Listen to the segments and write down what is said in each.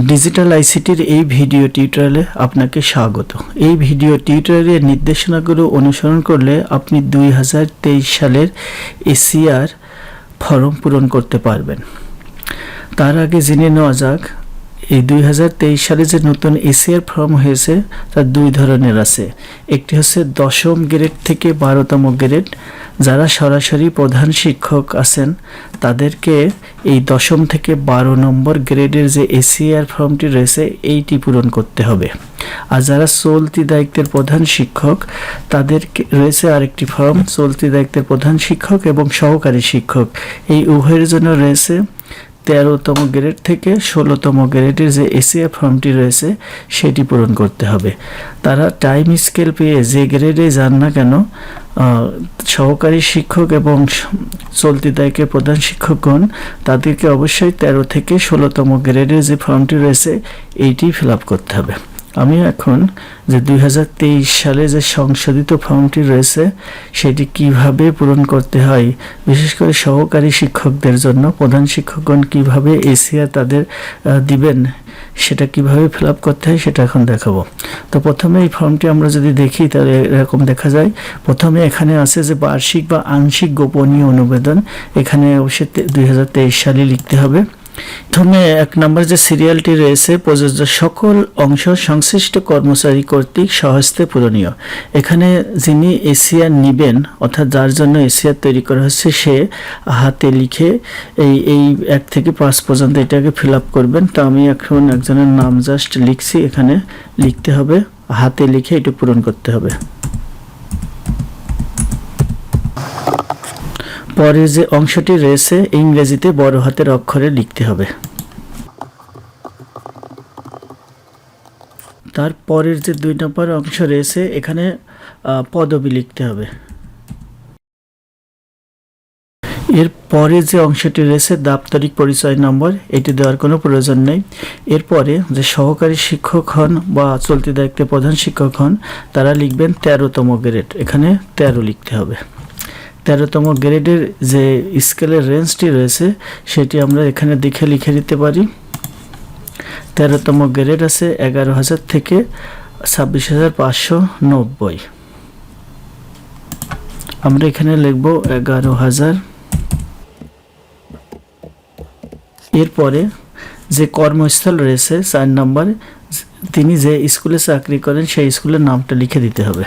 Digital আইসিটির এই video টিউটোরিয়ালে আপনাকে স্বাগত। এই ভিডিও টিউটোরিয়ালের নির্দেশনাগুলো অনুসরণ করলে আপনি দুই হাজার তেইশ সালের এসিআর ফর্ম পূরণ করতে পারবেন। তার আগে জেনে নেওয়া যাক এই দুই হাজার তেইশ সালে যে নতুন এসিআর ফর্ম হয়েছে, তার দুই ধরনের আছে। একটি হচ্ছে দশম গ্রেড থেকে বারোতম গ্রেড। যারা সরাসরি প্রধান শিক্ষক আছেন, তাদেরকে এই দশম থেকে বারো নম্বর গ্রেডের যে এসিআর ফর্মটি রয়েছে, এইটি পূরণ করতে হবে। আর যারা চলতি দায়িত্বের প্রধান শিক্ষক তাদের রয়েছে আরেকটি ফর্ম, চলতি দায়িত্বের প্রধান শিক্ষক এবং সহকারী শিক্ষক। এই উভয়ের জন্য রয়েছে তেরোতম গ্রেড থেকে ষোলোতম গ্রেডের যে এসিএ ফর্মটি রয়েছে, সেটি পূরণ করতে হবে। তারা টাইম স্কেল পেয়ে যে গ্রেডে যান না কেন সহকারী শিক্ষক এবং চলতি দায়কে প্রধান শিক্ষকগণ তাদেরকে অবশ্যই তেরো থেকে ষোলোতম গ্রেডের যে ফর্মটি রয়েছে, এইটি ফিল করতে হবে। আমি এখন যে দুই হাজার তেইশ সালে যে সংশোধিত ফর্মটি রয়েছে, সেটি কীভাবে পূরণ করতে হয়, বিশেষ করে সহকারী শিক্ষকদের জন্য, প্রধান শিক্ষকগণ কীভাবে এসিয়া তাদের দিবেন, সেটা কীভাবে ফিল করতে হয় সেটা এখন দেখাবো। তো প্রথমে এই ফর্মটি আমরা যদি দেখি, তাহলে এরকম দেখা যায়, প্রথমে এখানে আছে যে বার্ষিক বা আংশিক গোপনীয় অনুবেদন এখানে অবশ্যই দুই হাজার তেইশ সালে লিখতে হবে। প্রথমে এক নম্বর যে সিরিয়ালটি রয়েছে, প্রযোজ্য সকল অংশ সংশ্লিষ্ট কর্মচারী কর্তৃক সহস্তে পূরণীয়। এখানে যিনি এশিয়ার নিবেন, অর্থাৎ যার জন্য এশিয়া তৈরি করা হচ্ছে, সে হাতে লিখে এই এই এক থেকে পাঁচ পর্যন্ত এটাকে ফিল আপ করবেন। তো আমি এখন একজনের নাম জাস্ট লিখছি, এখানে লিখতে হবে, হাতে লিখে এটা পূরণ করতে হবে। পরে যে অংশটি রয়েছে, ইংরেজিতে বড় হাতের অক্ষরে লিখতে হবে। তারপরের যে দুই নম্বর অংশ রয়েছে, এখানে পদবি লিখতে হবে। এর পরে যে অংশটি রয়েছে, দাপ্তরিক পরিচয় নম্বর, এটি দেওয়ার কোনো প্রয়োজন নেই। এরপরে যে সহকারী শিক্ষক হন বা চলতি দায়িত্বে প্রধান শিক্ষক হন, তারা লিখবেন তেরোতম গ্রেড। এখানে তেরো লিখতে হবে। তেরোতম গ্রেডের যে স্কেলের রেঞ্জটি রয়েছে, সেটি আমরা এখানে দেখে লিখে দিতে পারি। তেরোতম গ্রেড আছে এগারো হাজার থেকে ছাব্বিশ হাজার পাঁচশো নব্বই। আমরা এখানে লিখব এগারো হাজার। এরপরে যে কর্মস্থল রয়েছে, চার নম্বর, তিনি যে স্কুলে চাকরি করেন, সেই স্কুলের নামটা লিখে দিতে হবে।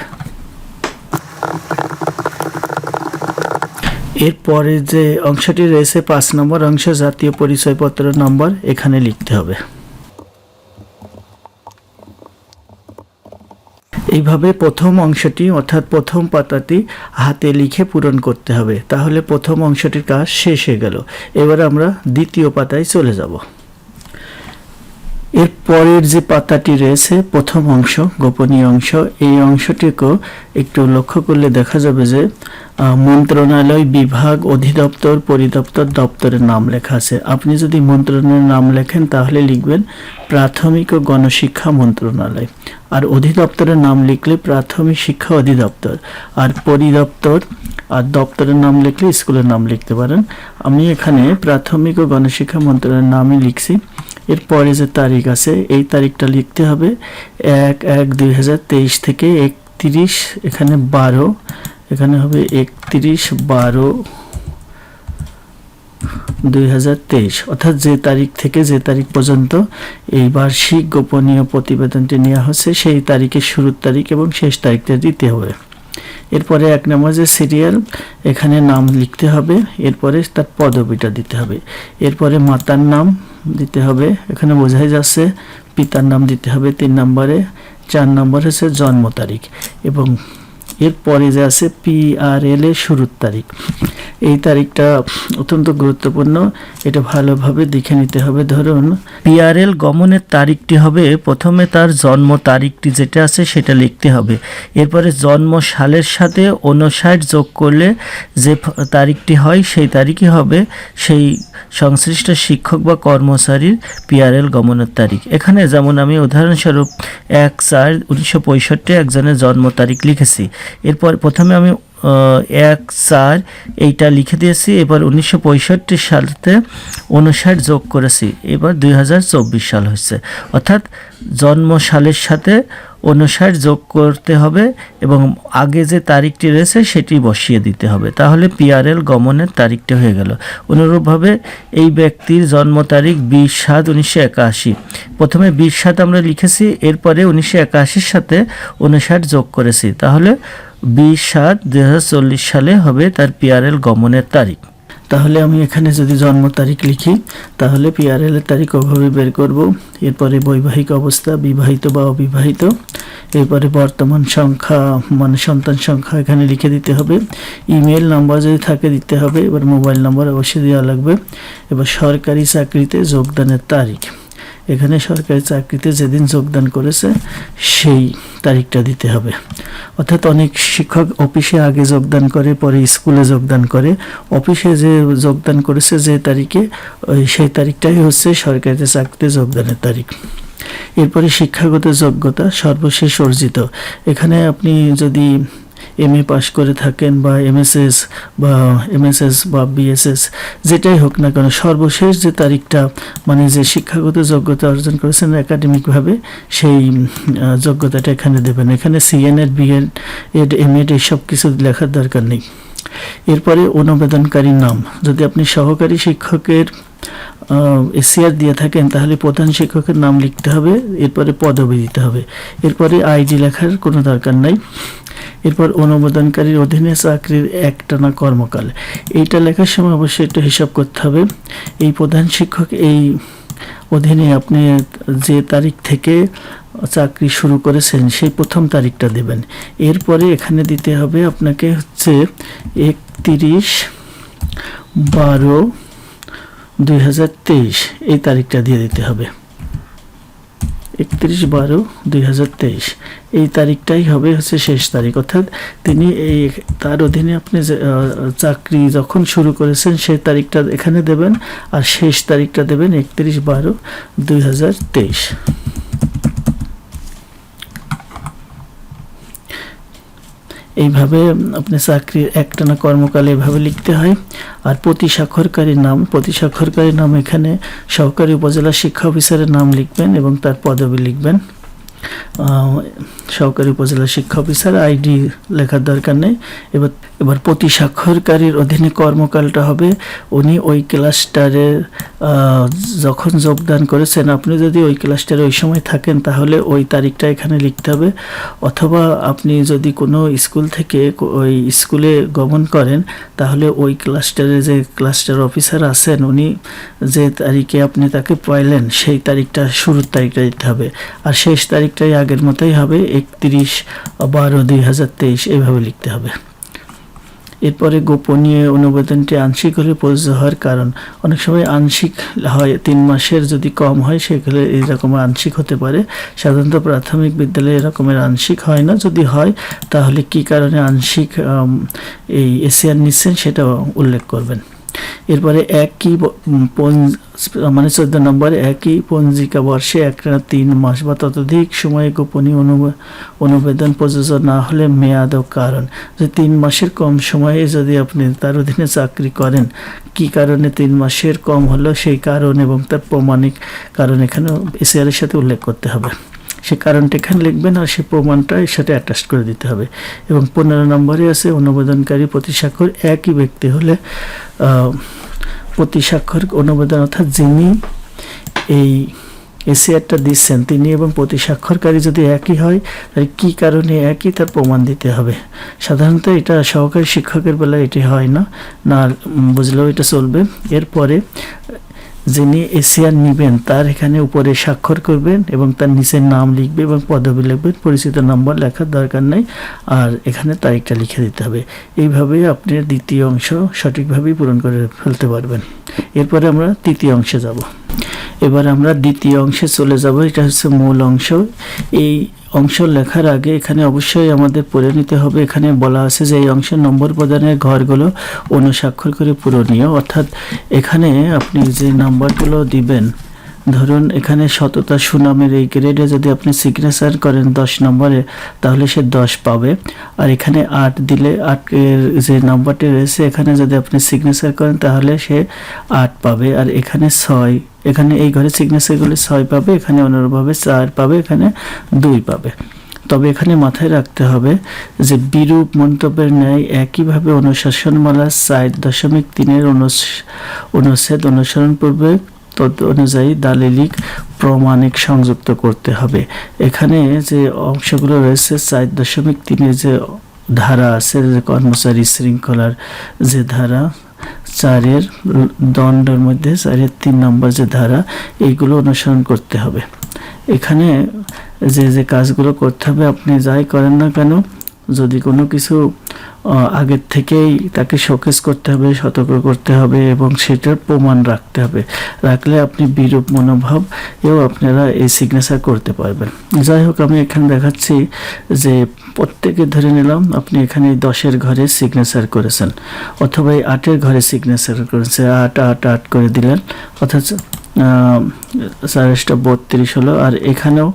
এরপরে যে অংশটি রয়েছে, পাঁচ নম্বর অংশ, জাতীয় পরিচয়পত্র নম্বর, এখানে লিখতে হবে। এইভাবে প্রথম অংশটি, অর্থাৎ প্রথম পাতাটি হাতে লিখে পূরণ করতে হবে। তাহলে প্রথম অংশটির কাজ শেষ হয়ে গেল। এবার আমরা দ্বিতীয় পাতায় চলে যাব। এর পরের যে পাতাটি রয়েছে, প্রথম অংশ, গোপনীয় অংশ, এই অংশটিকেও একটু লক্ষ্য করলে দেখা যাবে যে মন্ত্রণালয় বিভাগ অধিদপ্তর পরিদপ্তর দপ্তরের নাম লেখা আছে। আপনি যদি মন্ত্রণালয়ের নাম লেখেন, তাহলে লিখবেন প্রাথমিক ও গণশিক্ষা মন্ত্রণালয়। আর অধিদপ্তরের নাম লিখলে প্রাথমিক শিক্ষা অধিদপ্তর। আর পরিদপ্তর আর দপ্তরের নাম লিখলে স্কুলের নাম লিখতে পারেন। আমি এখানে প্রাথমিক ও গণশিক্ষা মন্ত্রণালয়ের নামই লিখছি। এরপরে যে তারিখ আছে, এই তারিখটা লিখতে হবে এক এক দুই থেকে একত্রিশ, এখানে বারো, এখানে হবে একত্রিশ বারো দুই অর্থাৎ যে তারিখ থেকে যে তারিখ পর্যন্ত এই বার্ষিক গোপনীয় প্রতিবেদনটি নেওয়া হচ্ছে, সেই তারিখের শুরুর তারিখ এবং শেষ তারিখটা দিতে হবে। এরপরে এক নম্বর যে সিরিয়াল, এখানে নাম লিখতে হবে, এরপরে তার পদবিটা দিতে হবে। এরপরে মাতার নাম দিতে হবে। এখানে বোঝাই যাচ্ছে পিতার নাম দিতে হবে তিন নম্বরে, চার নম্বর হচ্ছে জন্ম তারিখ এবং এরপরে যে আছে পিআরএল এর শুরুর তারিখ। এই তারিখটা অত্যন্ত গুরুত্বপূর্ণ। এটা ভালোভাবে দেখে নিতে হবে। ধরুন পিআরএল গমনের তারিখটি হবে, প্রথমে তার জন্ম তারিখটি যেটা আছে সেটা লিখতে হবে। এরপরে জন্ম সালের সাথে অনুষাট যোগ করলে যে তারিখটি হয় সেই তারিখই হবে সেই সংশ্লিষ্ট শিক্ষক বা কর্মচারীর পিআরএল গমনের তারিখ। এখানে যেমন আমি উদাহরণস্বরূপ এক চার উনিশশো পঁয়ষট্টি একজনের জন্ম তারিখ লিখেছি। এরপর প্রথমে আমি এক চার এইটা লিখে দিয়েছি, এবার উনিশশো পঁয়ষট্টি সালতে উনষাট যোগ করেছি, এবার দুই হাজার চব্বিশ সাল হয়েছে। অর্থাৎ জন্ম সালের সাথে উনষাট যোগ করতে হবে এবং আগে যে তারিখটি রয়েছে সেটি বসিয়ে দিতে হবে। তাহলে পিআরএল গমনের তারিখটা হয়ে গেল। অনুরূপভাবে এই ব্যক্তির জন্ম তারিখ বিশ সাত উনিশশো একাশি। প্রথমে বিশ সাত আমরা লিখেছি, এরপরে উনিশশো একাশির সাথে উনষাট যোগ করেছি। তাহলে বিশ সাত দুই সালে হবে তার পিআরএল গমনের তারিখ। তাহলে আমি এখানে যদি জন্ম তারিখ লিখি, তাহলে পিআরএল এর তারিখ ওভাবে বের করব। এরপরে বৈবাহিক অবস্থা, বিবাহিত বা অবিবাহিত। এরপরে বর্তমান সংখ্যা মানে সন্তান সংখ্যা এখানে লিখে দিতে হবে। ইমেল নাম্বার যদি থাকে দিতে হবে, এবার মোবাইল নাম্বার অবশ্যই দেওয়া লাগবে। এবার সরকারি চাকরিতে যোগদানের তারিখ। এখানে সরকারি চাকরিতে যেদিন যোগদান করেছে, সেই তারিখটা দিতে হবে। অর্থাৎ অনেক শিক্ষক অফিসে আগে যোগদান করে, পরে স্কুলে যোগদান করে। অফিসে যে যোগদান করেছে যে তারিখে, ওই সেই তারিখটাই হচ্ছে সরকারি চাকরিতে যোগদানের তারিখ। এরপরে শিক্ষাগত যোগ্যতা সর্বশেষ অর্জিত। এখানে আপনি যদি এম এ পাশ করে থাকেন বা এমএসএস বা এমএসএস বা বিএসএস যেটাই হোক না কেন, সর্বশেষ যে তারিখটা মানে যে শিক্ষাগত যোগ্যতা অর্জন করেছেন একাডেমিকভাবে, সেই যোগ্যতাটা এখানে দেবেন। এখানে সিএনএড বিএড এড এম এড এইসব কিছু লেখার দরকার নেই। এরপরে অনুবেদনকারীর নাম। যদি আপনি সহকারী শিক্ষকের এসিআর দিয়ে থাকেন, তাহলে প্রধান শিক্ষকের নাম লিখতে হবে, এরপরে পদবি দিতে হবে। এরপরে আইডি লেখার কোনো দরকার নাই। এরপর অনুমোদনকারীর অধীনে চাকরির একটানা কর্মকাল। এইটা লেখার সময় অবশ্যই একটু হিসাব করতে হবে। এই প্রধান শিক্ষক এই অধীনে আপনি যে তারিখ থেকে চাকরি শুরু করেছেন, সেই প্রথম তারিখটা দেবেন। এরপরে এখানে দিতে হবে আপনাকে হচ্ছে একত্রিশ বারো দুই এই তারিখটা দিয়ে দিতে হবে। একত্রিশ বারো দুই এই তারিখটাই হবে হচ্ছে শেষ তারিখ, অর্থাৎ তিনি এই তার অধীনে আপনি চাকরি যখন শুরু করেছেন সেই তারিখটা এখানে দেবেন আর শেষ তারিখটা দেবেন একত্রিশ বারো দুই হাজার তেইশ এইভাবে আপনি চাকরির একটানা কর্মকালে এভাবে লিখতে হয়। আর প্রতি স্বাক্ষরকারীর নাম, প্রতি স্বাক্ষরকারীর নাম এখানে সহকারী উপজেলা শিক্ষা অফিসারের নাম লিখবেন এবং তার পদবি লিখবেন। সহকারী উপজেলা শিক্ষা অফিসার, আইডি লেখার দরকার নেই। এবার এবার প্রতি স্বাক্ষরকারীর অধীনে কর্মকালটা হবে। উনি ওই ক্লাসটারে যখন যোগদান করেছেন, আপনি যদি ওই ক্লাসটারে ওই সময় থাকেন, তাহলে ওই তারিখটা এখানে লিখতে হবে। অথবা আপনি যদি কোনো স্কুল থেকে ওই স্কুলে গমন করেন, তাহলে ওই ক্লাসটারে যে ক্লাস্টার অফিসার আছেন, উনি যে তারিখে আপনি তাকে পাইলেন, সেই তারিখটা শুরুর তারিখটা দিতে হবে। আর শেষ তারিখটাই আগের মতোই হবে, একত্রিশ বারো দুই হাজার তেইশ এইভাবে লিখতে হবে। এরপরে গোপনীয় অনুবেদনটি আংশিক হলে প্রযোজ্য হওয়ার কারণ। অনেক সময় আংশিক হয়, তিন মাসের যদি কম হয় সেগুলো এরকম আংশিক হতে পারে। সাধারণত প্রাথমিক বিদ্যালয়ে এরকমের আংশিক হয় না। যদি হয়, তাহলে কি কারণে আংশিক এই এসিআর নিচ্ছেন সেটা উল্লেখ করবেন। এরপরে একই মানে চোদ্দ নম্বর, একই পঞ্জিকা বর্ষে একটা তিন মাস বা ততোধিক সময়ে গোপনীয় অনু- অনুবেদন প্রযোজ্য না হলে মেয়াদ ও কারণ। যে তিন মাসের কম সময়ে যদি আপনি তার অধীনে চাকরি করেন, কি কারণে তিন মাসের কম হলো সেই কারণ এবং তার প্রমাণিক কারণ এখানে এসিআর এর সাথে উল্লেখ করতে হবে। সে কারণটা এখানে লিখবেন আর সে প্রমাণটা এর সাথে অ্যাটাচ করে দিতে হবে। এবং পনেরো নম্বরে আছে অনুমোদনকারী প্রতি স্বাক্ষর একই ব্যক্তি হলে প্রতি স্বাক্ষর অনুমোদন অর্থাৎ যিনি এই এসিআরটা দিচ্ছেন, তিনি এবং প্রতি স্বাক্ষরকারী যদি একই হয়, তাহলে কী কারণে একই তার প্রমাণ দিতে হবে? সাধারণত এটা সহকারী শিক্ষকের বেলায় এটি হয় না। না বুঝলেও এটা চলবে। এরপরে যিনি এশিয়ার নিবেন, তার এখানে উপরে স্বাক্ষর করবেন এবং তার নিচের নাম লিখবে এবং পদবি লিখবেন পরিচিত নম্বর লেখার দরকার নেই, আর এখানে তারিখটা লিখে দিতে হবে। এইভাবে আপনি দ্বিতীয় অংশ সঠিকভাবেই পূরণ করে ফেলতে পারবেন। এরপরে আমরা তৃতীয় অংশে যাব। এবার আমরা দ্বিতীয় অংশে চলে যাব, এটা হচ্ছে মূল অংশ। এই অংশ লেখার আগে এখানে অবশ্যই আমাদের পড়ে নিতে হবে, এখানে বলা আছে যে এই অংশের নম্বর প্রদানের ঘরগুলো অনুস্বাক্ষর করে পূরণীয় অর্থাৎ এখানে আপনি যে নাম্বারগুলো দিবেন ধরুন এখানে সততা সুনামের এই গ্রেডে যদি আপনি সিগনেচার করেন দশ নম্বরে, তাহলে সে দশ পাবে। আর এখানে আট দিলে আটের যে নাম্বারটি রয়েছে, এখানে যদি আপনি সিগনেচার করেন, তাহলে সে আট পাবে। আর এখানে ছয়, এখানে এই ঘরে সিগনেচারগুলি ছয় পাবে, এখানে অনুরূপভাবে চার পাবে, এখানে দুই পাবে। তবে এখানে মাথায় রাখতে হবে যে বিরূপ মন্তব্যের ন্যায় একইভাবে অনুশাসনমালা চার দশমিক তিনের অনুচ্ছেদ অনুসরণ পূর্বে তদ অনুযায়ী দালিলিক প্রমাণিক সংযুক্ত করতে হবে। এখানে যে অংশগুলো রয়েছে, চার দশমিক তিনের যে ধারা আছে, যে কর্মচারী শৃঙ্খলার যে ধারা, চারের দণ্ডের মধ্যে চারের তিন নম্বর যে ধারা এইগুলো অনুসরণ করতে হবে। এখানে যে যে কাজগুলো করতে হবে, আপনি যাই করেন না কেন যদি কোনো কিছু আগের থেকেই তাকে শোকেস করতে হবে, সতর্ক করতে হবে এবং সেটার প্রমাণ রাখতে হবে। রাখলে আপনি বিরূপ মনোভাব এও আপনারা এই সিগনেচার করতে পারবেন। যাই হোক, আমি এখানে দেখাচ্ছি যে প্রত্যেকে ধরে নিলাম আপনি এখানে দশের ঘরে সিগনেচার করেছেন, অথবা এই আটের ঘরে সিগনেচার করেছেন। আট আট আট করে দিলেন, অথচ চারিশটা বত্রিশ হলো। আর এখানেও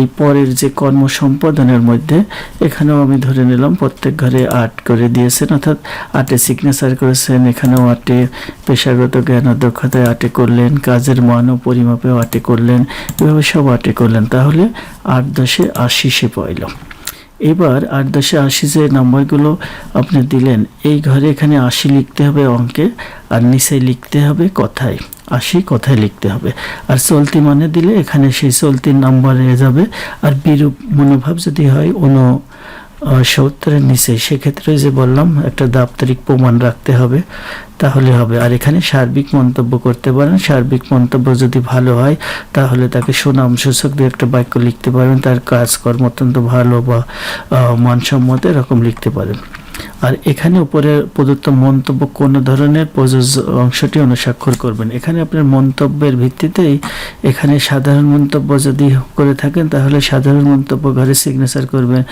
এই পরের যে কর্ম সম্পাদনের মধ্যে, এখানেও আমি ধরে নিলাম প্রত্যেক ঘরে আট করে দিয়েছেন। অর্থাৎ আটে সিগনেচার করেছেন, এখানেও আটে পেশাগত জ্ঞান দক্ষতায় আটে করলেন, কাজের মান ও পরিমাপেও আটে করলেন, এভাবে সব আটে করলেন। তাহলে আট দশে আশি সে পাইল এবার আট দশে আশি যে নম্বরগুলো আপনি দিলেন। এই ঘরে এখানে আশি লিখতে হবে অঙ্কে, আর নিচে লিখতে হবে কথায়। আশি কথায় লিখতে হবে। আর চলতি মানে দিলে এখানে সেই চলতির নাম্বারে যাবে। আর বিরূপ মনোভাব যদি হয় অন্য সত্তরের নিচে, সেক্ষেত্রে যে বললাম, একটা দাপ্তরিক প্রমাণ রাখতে হবে, তাহলে হবে। আর এখানে সার্বিক মন্তব্য করতে পারেন। সার্বিক মন্তব্য যদি ভালো হয়, তাহলে তাকে সুনাম সূচক দিয়ে একটা বাক্য লিখতে পারেন। তার কাজকর্ম অত্যন্ত ভালো বা মানসম্মত এরকম লিখতে পারেন। আর এখানে উপরে প্রদত্ত মন্তব্য কোন ধরনের প্রযোজ্য অংশটি অনুস্বাক্ষর করবেন। এখানে আপনার মন্তব্যের ভিত্তিতেই এখানে সাধারণ মন্তব্য যদি করে থাকেন, তাহলে সাধারণ মন্তব্য ঘরে সিগনেচার করবেন।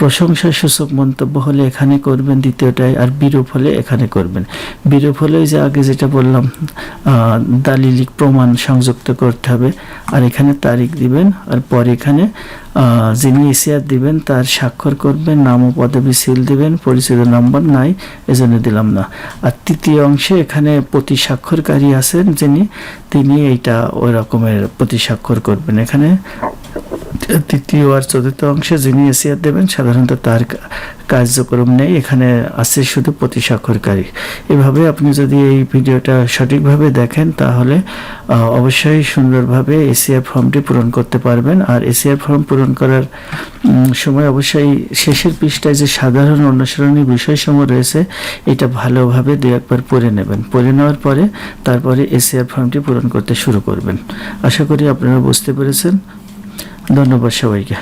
প্রশংসা সূচক মন্তব্য হলে এখানে করবেন, দ্বিতীয়টায় আর বিরূপ হলে এখানে করবেন। বিরূপ হলে যে আগে যেটা বললাম দালিলিক প্রমাণ সংযুক্ত করতে হবে। আর এখানে তারিখ দিবেন, আর পরে এখানে যিনি এসিআর দিবেন, তার স্বাক্ষর করবেন, নাম ও পদবি সিল দিবেন, পরিচিত নম্বর নাই, এজন্য দিলাম না। আর তৃতীয় অংশে এখানে প্রতি স্বাক্ষরকারী আছেন যিনি, তিনি এইটা ওই রকমের প্রতি স্বাক্ষর করবেন। এখানে তৃতীয় আর চতুর্থ অংশে যিনি এসিআর দেবেন, সাধারণত তার কার্যক্রম নেই। এখানে আছে শুধু প্রতি স্বাক্ষরকারী এভাবে আপনি যদি এই ভিডিওটা সঠিকভাবে দেখেন, তাহলে অবশ্যই সুন্দরভাবে এসিআর ফর্মটি পূরণ করতে পারবেন। আর এসিআর ফর্ম পূরণ করার সময় অবশ্যই শেষের পৃষ্ঠায় যে সাধারণ অনুসরণী বিষয়সমূহ রয়েছে, এটা ভালোভাবে দু একবার পড়ে নেবেন। পড়ে নেওয়ার পরে, তারপরে এসিআর ফর্মটি পূরণ করতে শুরু করবেন। আশা করি আপনারা বুঝতে পেরেছেন। ধন্যবাদ সবাইকে।